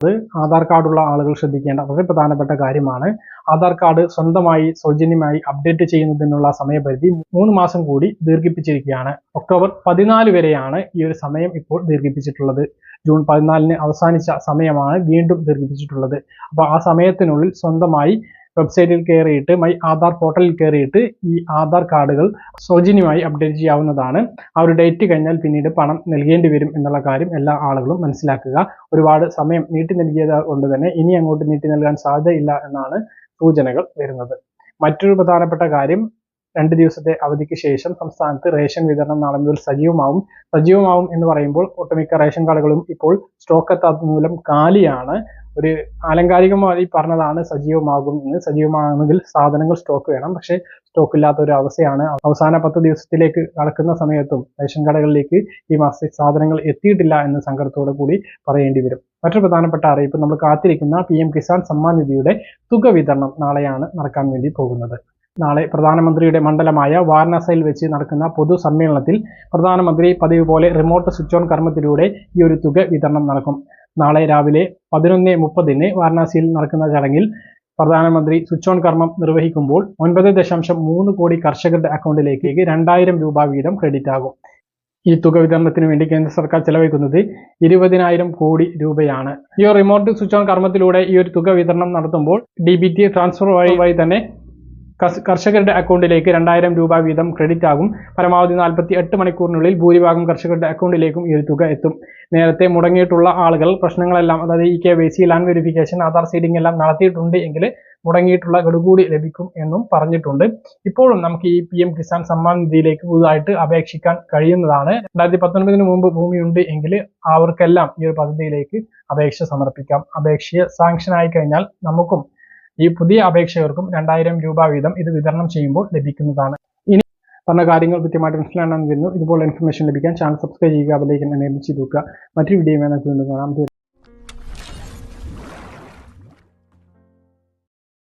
അത് ആധാർ കാർഡുള്ള ആളുകൾ ശ്രദ്ധിക്കേണ്ട വളരെ പ്രധാനപ്പെട്ട കാര്യമാണ്. ആധാർ കാർഡ് സ്വന്തമായി സൗജന്യമായി അപ്ഡേറ്റ് ചെയ്യുന്നതിനുള്ള സമയപരിധി മൂന്ന് മാസം കൂടി ദീർഘിപ്പിച്ചിരിക്കുകയാണ്. ഒക്ടോബർ പതിനാല് വരെയാണ് ഈ ഒരു സമയം ഇപ്പോൾ ദീർഘിപ്പിച്ചിട്ടുള്ളത്. ജൂൺ പതിനാലിന് അവസാനിച്ച സമയമാണ് വീണ്ടും ദീർഘിപ്പിച്ചിട്ടുള്ളത്. അപ്പോൾ ആ സമയത്തിനുള്ളിൽ സ്വന്തമായി വെബ്സൈറ്റിൽ കയറിയിട്ട് മൈ ആധാർ പോർട്ടലിൽ കയറിയിട്ട് ഈ ആധാർ കാർഡുകൾ സൗജന്യമായി അപ്ഡേറ്റ് ചെയ്യാവുന്നതാണ്. ആ ഒരു ഡേറ്റ് കഴിഞ്ഞാൽ പിന്നീട് പണം നൽകേണ്ടി വരും എന്നുള്ള കാര്യം എല്ലാ ആളുകളും മനസ്സിലാക്കുക. ഒരുപാട് സമയം നീട്ടി നൽകിയത് കൊണ്ട് തന്നെ ഇനി അങ്ങോട്ട് നീട്ടി നൽകാൻ സാധ്യതയില്ല എന്നാണ് സൂചനകൾ വരുന്നത്. മറ്റൊരു പ്രധാനപ്പെട്ട കാര്യം രണ്ട് ദിവസത്തെ അവധിക്ക് ശേഷം സംസ്ഥാനത്ത് റേഷൻ വിതരണം നാളെ മുതൽ സജീവമാവും. സജീവമാവും എന്ന് പറയുമ്പോൾ ഒട്ടുമിക്ക റേഷൻ കാർഡുകളും ഇപ്പോൾ സ്റ്റോക്ക് എത്താത്ത മൂലം കാലിയാണ്. ഒരു ആലങ്കാരികമായി പറഞ്ഞതാണ് സജീവമാകും എന്ന്. സജീവമാകണമെങ്കിൽ സാധനങ്ങൾ സ്റ്റോക്ക് വേണം. പക്ഷേ സ്റ്റോക്ക് ഇല്ലാത്ത ഒരു അവസ്ഥയാണ്. അവസാന പത്ത് ദിവസത്തിലേക്ക് കടക്കുന്ന സമയത്തും റേഷൻ കടകളിലേക്ക് ഈ മാസത്തെ സാധനങ്ങൾ എത്തിയിട്ടില്ല എന്ന സങ്കടത്തോടു കൂടി പറയേണ്ടി വരും. മറ്റൊരു പ്രധാനപ്പെട്ട അറിയിപ്പ് നമ്മൾ കാത്തിരിക്കുന്ന പി കിസാൻ സമ്മാൻ നിധിയുടെ തുക വിതരണം നാളെയാണ് നടക്കാൻ വേണ്ടി പോകുന്നത്. നാളെ പ്രധാനമന്ത്രിയുടെ മണ്ഡലമായ വാരണാസിയിൽ വെച്ച് നടക്കുന്ന പൊതു സമ്മേളനത്തിൽ പ്രധാനമന്ത്രി പതിവ് പോലെ റിമോട്ട് സ്വിച്ച് ഓൺ കർമ്മത്തിലൂടെ ഈ ഒരു തുക വിതരണം നടക്കും. നാളെ രാവിലെ പതിനൊന്ന് മുപ്പതിന് വാരണാസിയിൽ നടക്കുന്ന ചടങ്ങിൽ പ്രധാനമന്ത്രി സ്വിച്ച് ഓൺ കർമ്മം നിർവഹിക്കുമ്പോൾ ഒൻപത് ദശാംശം മൂന്ന് കോടി കർഷകരുടെ അക്കൗണ്ടിലേക്ക് രണ്ടായിരം രൂപ വീതം ക്രെഡിറ്റ് ആകും. ഈ തുക വിതരണത്തിന് വേണ്ടി കേന്ദ്ര സർക്കാർ ചെലവഴിക്കുന്നത് ഇരുപതിനായിരം കോടി രൂപയാണ്. ഈ റിമോട്ട് സ്വിച്ച് ഓൺ കർമ്മത്തിലൂടെ ഈ ഒരു തുക വിതരണം നടത്തുമ്പോൾ ഡി ബി ടി ട്രാൻസ്ഫർ വഴി തന്നെ കർഷകരുടെ അക്കൗണ്ടിലേക്ക് രണ്ടായിരം രൂപ വീതം ക്രെഡിറ്റ് ആകും. പരമാവധി നാൽപ്പത്തി എട്ട് മണിക്കൂറിനുള്ളിൽ ഭൂരിഭാഗം കർഷകരുടെ അക്കൗണ്ടിലേക്കും ഈ തുക എത്തും. നേരത്തെ മുടങ്ങിയിട്ടുള്ള ആളുകൾ പ്രശ്നങ്ങളെല്ലാം അതായത് ഈ K land verification Aadhaar seeding എല്ലാം നടത്തിയിട്ടുണ്ട് എങ്കിൽ മുടങ്ങിയിട്ടുള്ള ഗഡുകൂടി ലഭിക്കും എന്നും പറഞ്ഞിട്ടുണ്ട്. ഇപ്പോഴും നമുക്ക് ഈ പി എം കിസാൻ സമ്മാൻ നിധിയിലേക്ക് പുതുതായിട്ട് അപേക്ഷിക്കാൻ കഴിയുന്നതാണ്. രണ്ടായിരത്തി പത്തൊൻപതിന് മുമ്പ് ഭൂമിയുണ്ട് എങ്കിൽ അവർക്കെല്ലാം ഈ ഒരു പദ്ധതിയിലേക്ക് അപേക്ഷ സമർപ്പിക്കാം. അപേക്ഷ സാങ്ഷൻ ആയി കഴിഞ്ഞാൽ നമുക്കും ഈ പുതിയ അപേക്ഷകർക്കും രണ്ടായിരം രൂപ വീതം ഇത് വിതരണം ചെയ്യുമ്പോൾ ലഭിക്കുന്നതാണ്. ഇനി പറഞ്ഞ കാര്യങ്ങൾ കൃത്യമായിട്ട് മനസ്സിലാണെന്ന് വരുന്നു ഇതുപോലെ ഇൻഫർമേഷൻ ലഭിക്കാൻ ചാനൽ സബ്സ്ക്രൈബ് ചെയ്യുക അതിലേക്ക് എനേബിൾ ചെയ്ത് നോക്കുക മറ്റൊരു വീഡിയോ വേണമെങ്കിൽ കാണാം.